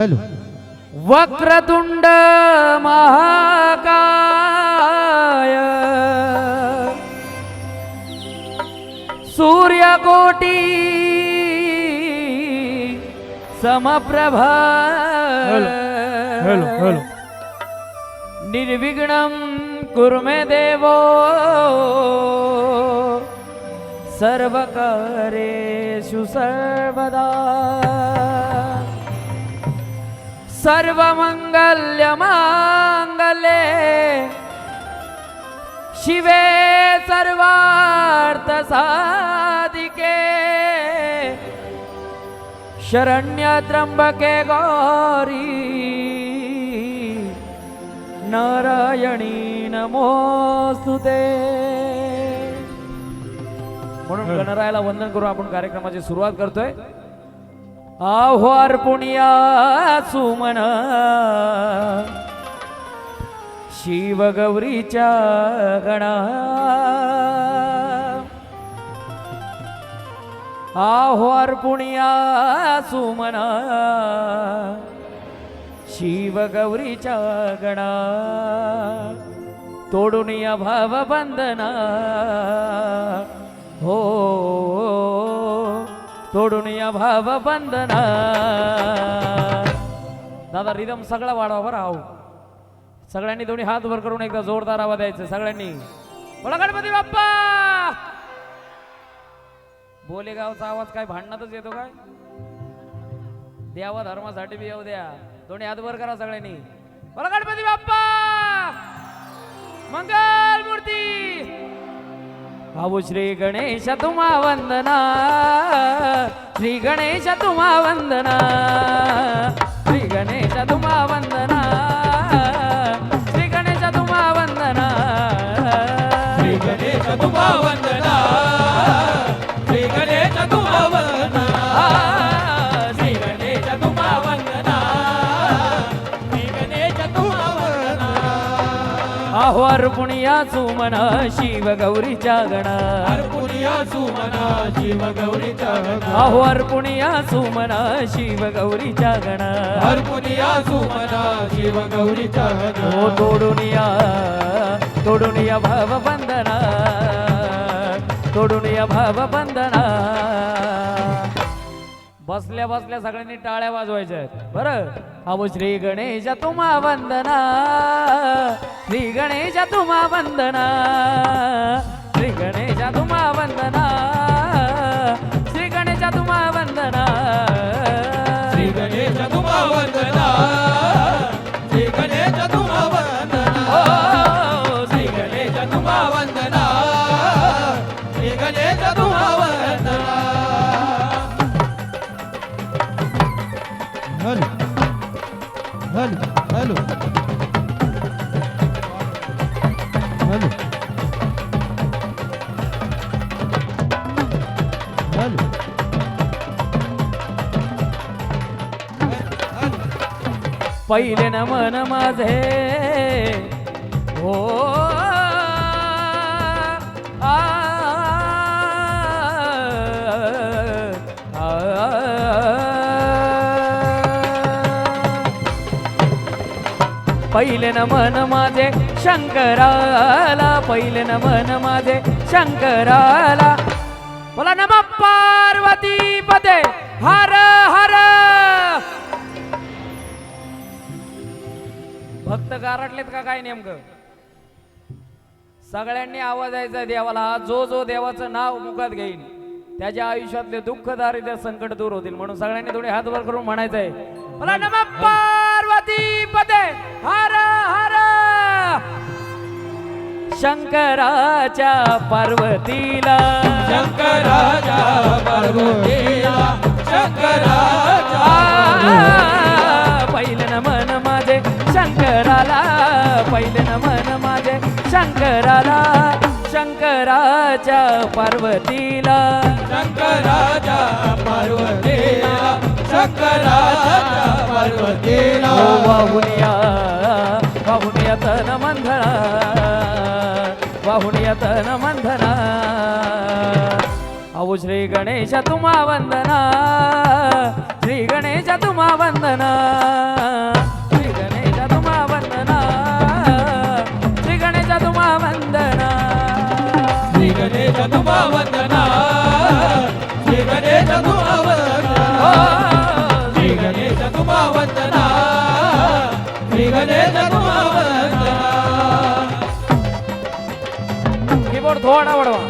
Hello વક્રતુંડ મહાકાય. સૂર્યકોટી સમપ્રભા. નિર્વિઘ્નમ કુર્મે દેવો. સર્વકરેષુ સર્વદા. सर्वकारेषु सर्वदा सर्वमङ्गल्यमाङ्गल्ये शिवे सर्वार्थसाधिके। शरण्यत्र्यंबके गौरी नारायणी नमोस्तुते म्हणून गणरायाला वंदन करून आपण कार्यक्रमाची सुरुवात करतोय. आव्हार पुण्या सुमन. शिवगौरीच्या गणा. आव्हार पुण्या सुमना. शिवगौरीच्या गणा. तोडून या भाव बंधना हो. तोडून या भाव बंदना. दादा रिदम सगळा वाढवा बरं आहो सगळ्यांनी दोन्ही हात वर करून एकदा जोरदार आवाज द्यायचा सगळ्यांनी. बोला गणपती बाप्पा! बोलेगावचा आवाज काय भांडणातच येतो काय? देवा धर्मासाठी बी येऊ द्या. दोन्ही हात वर करा सगळ्यांनी. बोला गणपती बाप्पा! मंगल मूर्ती भाऊ श्री गणेश तुम्हा वंदना. श्री गणेश तुम्हा वंदना. श्री गणेश तुम्हा वंदना. श्री गणेश तुम्हा वंदना. श्री गणेश तुम्हा वंदना. अहो अर्पुणिया सुमन शिव गौरीच्या गणा अर्पुणिया सुमन शिव गौरीच्या गण अहो अर्पुणिया सुमन शिव गौरीच्या गणा अर्पुणिया सुमन शिव गौरीच्या हो तोडुनिया तोडुनिया भव बंदना तोडुनिया भव बंदना बसल्या बसल्या सगळ्यांनी टाळ्या वाजवायच्या आहेत. बरं? अहो श्री गणेश तुम्हा वंदना. श्री गणेश तुम्हा वंदना. श्री गणेश पहिले न मन माझे हो आ, आ, पहिले न मन माझे शंकराला पहिले न मन माझे शंकराला बोला नम पार्वती पदे हर हर भक्त गारटलेत का काय नेमकं? सगळ्यांनी आवाज यायचा देवाला जो जो देवाचं नाव मुखात घेईल त्याच्या आयुष्यातले दुःख दारिद्र्य संकट दूर होतील. म्हणून सगळ्यांनी थोडे हात वर करून म्हणायचंय मला नम पार्वती पदे हर हर! शंकराच्या पार्वतीला. शंकराच्या पार्वतीला शंकराच्या पहिले न मन माझे शंकराला शंकराच्या पार्वतीला. शंकराजा पार्वतीला शंकराजा पार्वतीला. ओ वाहुनिया वाहुनिया तन मंधना वाहुनिया तन मंधना अहो श्री गणेश तुम्हा वंदना श्री गणेश तुम्हा वंदना. चतुभावंदना श्री गणेश तुभावंदना श्री गणेश तुभावंदना श्री गणेश तुभावंदना कीबोर्ड थोडा वाढवा.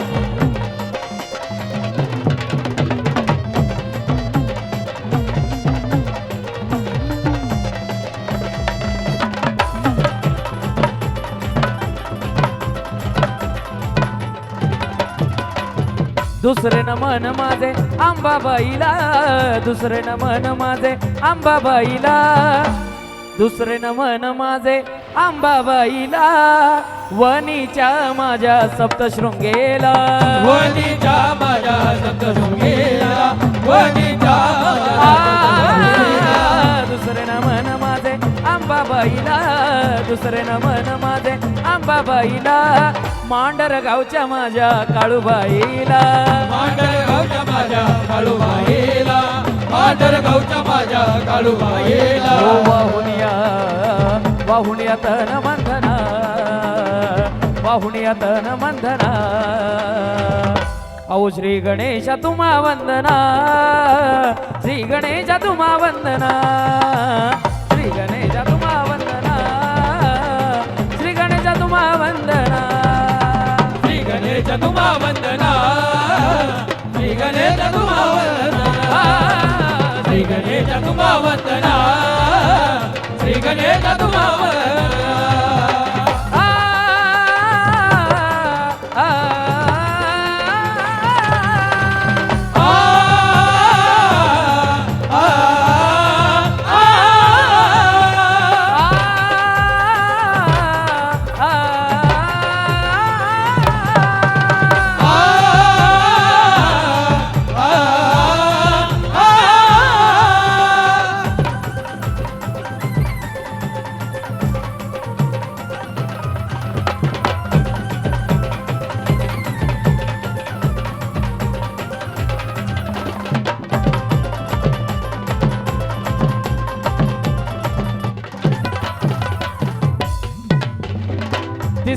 दुसरे नमन माझे आंबाबाईला दुसरे नमन माझे आंबाबाईला दुसरे नमन माझे आंबाबाईला वनीच्या माझ्या सप्तशृंगेला. वनीच्या माझ्या सप्तशृंगेला. वनीच्या दुसरे नमन माझे आंबाबाईला दुसरे नमन माझे आंबाबाईला मांडर गावच्या माझ्या काळूबाईला. मांडरगावच्या माझ्या काळूबाईला मांडरगावच्या माझ्या काळूबाईला. वाहुनिया वाहुनिया तन मंधना वाहुनिया तन मंधना औ श्री गणेश तुम्हा वंदना श्री गणेश तुम्हा वंदना श्री गणेश గణేశ వందనా. శ్రీ గణేశ వందన.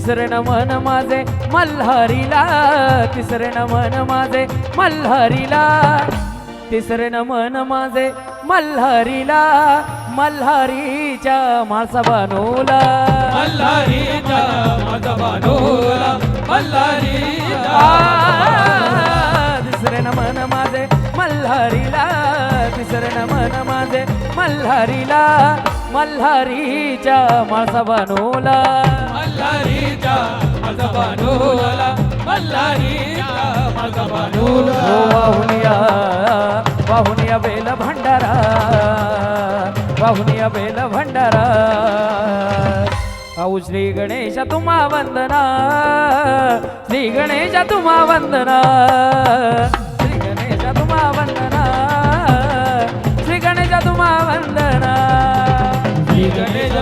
तिसरे नमन माझे मल्हारीला तिसरे मन माझे मल्हारीला तिसरे मन माझे मल्हारीला मल्हारीच्या माझा बनवला मल्हारीच्या माझा बनवला मल्हारी दुसरे नमन माझे मल्हारीला तिसरे नमन माझे. मल्हारीला मल्हारीच्या माळसा बनवला. मल्हारीचा माझा बानोला मल्हारीचा माझा ओ बानोला वाहुनिया वाहुनिया बेल भंडारा. वाहुनिया बेल भंडारा. औ श्री गणेश तुम्हा वंदना. श्री गणेश तुम्हा वंदना. வந்தனா. ஸ்ரீ கணேச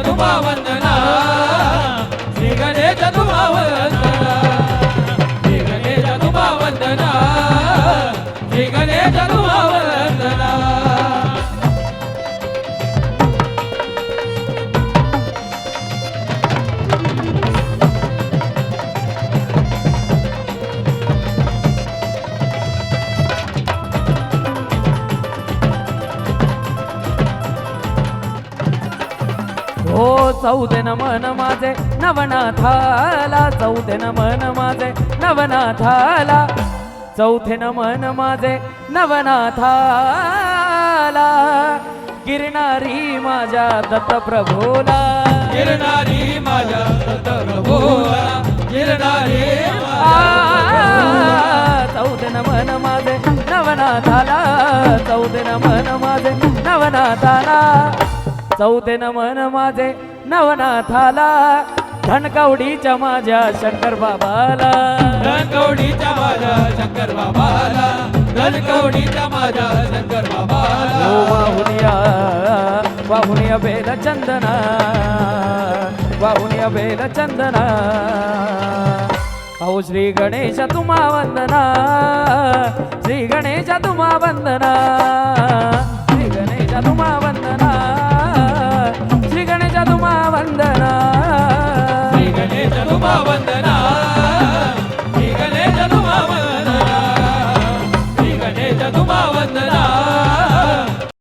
जाऊ दे न मन माझे. नवनाथाला जाऊ दे न मन माझे. नवनाथाला चौथे न मन माझे. नवनाथाला गिरणारी माझ्या दत्त प्रभोला गिरणारी माझ्या दत्त प्रभोला गिरणारी चौथे न मन माझे. नवनाथाला चौथे न मन माझे. नवनाथाला चौथे न मन माझे. नवनाथाला धनकवडीच्या माझ्या शंकर बाबाला. धनकवडीच्या माझ्या शंकर बाबाला धनकवडीच्या माझ्या शंकर बाबाला. वाहुनिया वाहुनिया बेल चंदना वाहुनिया बेल चंदना. अहो श्री गणेश तुम्हा वंदना श्री गणेश तुम्हा वंदना.